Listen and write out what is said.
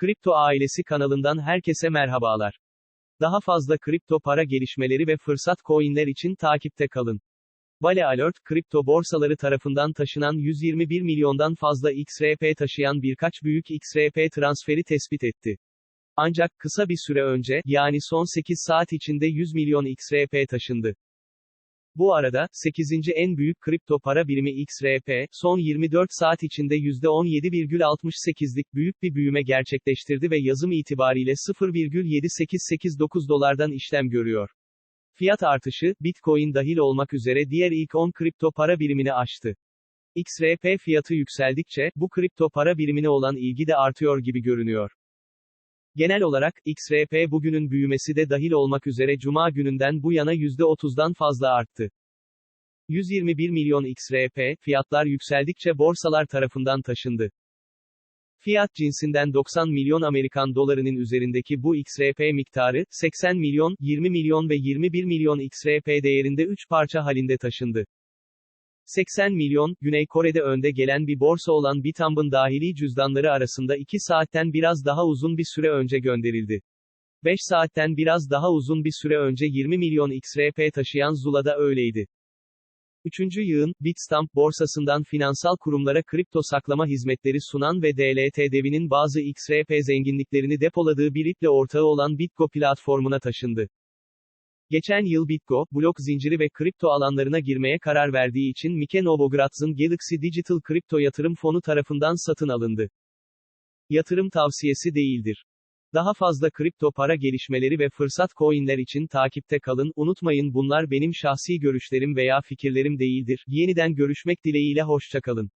Kripto Ailesi kanalından herkese merhabalar. Daha fazla kripto para gelişmeleri ve fırsat coinler için takipte kalın. Vale Alert, kripto borsaları tarafından taşınan 121 milyondan fazla XRP taşıyan birkaç büyük XRP transferi tespit etti. Ancak kısa bir süre önce, yani son 8 saat içinde 100 milyon XRP taşındı. Bu arada, 8. en büyük kripto para birimi XRP, son 24 saat içinde %17,68'lik büyük bir büyüme gerçekleştirdi ve yazım itibariyle 0,7889 dolardan işlem görüyor. Fiyat artışı, Bitcoin dahil olmak üzere diğer ilk 10 kripto para birimini aştı. XRP fiyatı yükseldikçe, bu kripto para birimine olan ilgi de artıyor gibi görünüyor. Genel olarak, XRP bugünün büyümesi de dahil olmak üzere Cuma gününden bu yana %30'dan fazla arttı. 121 milyon XRP, fiyatlar yükseldikçe borsalar tarafından taşındı. Fiyat cinsinden 90 milyon Amerikan dolarının üzerindeki bu XRP miktarı, 80 milyon, 20 milyon ve 21 milyon XRP değerinde 3 parça halinde taşındı. 80 milyon, Güney Kore'de önde gelen bir borsa olan Bitamb'ın dahili cüzdanları arasında 2 saatten biraz daha uzun bir süre önce gönderildi. 5 saatten biraz daha uzun bir süre önce 20 milyon XRP taşıyan Zula'da öyleydi. Üçüncü yığın, Bitstamp borsasından finansal kurumlara kripto saklama hizmetleri sunan ve DLT devinin bazı XRP zenginliklerini depoladığı bir iple ortağı olan Bitgo platformuna taşındı. Geçen yıl Bitgo, blok zinciri ve kripto alanlarına girmeye karar verdiği için Mike Novogratz'ın Galaxy Digital Kripto Yatırım Fonu tarafından satın alındı. Yatırım tavsiyesi değildir. Daha fazla kripto para gelişmeleri ve fırsat coinler için takipte kalın, unutmayın bunlar benim şahsi görüşlerim veya fikirlerim değildir. Yeniden görüşmek dileğiyle hoşçakalın.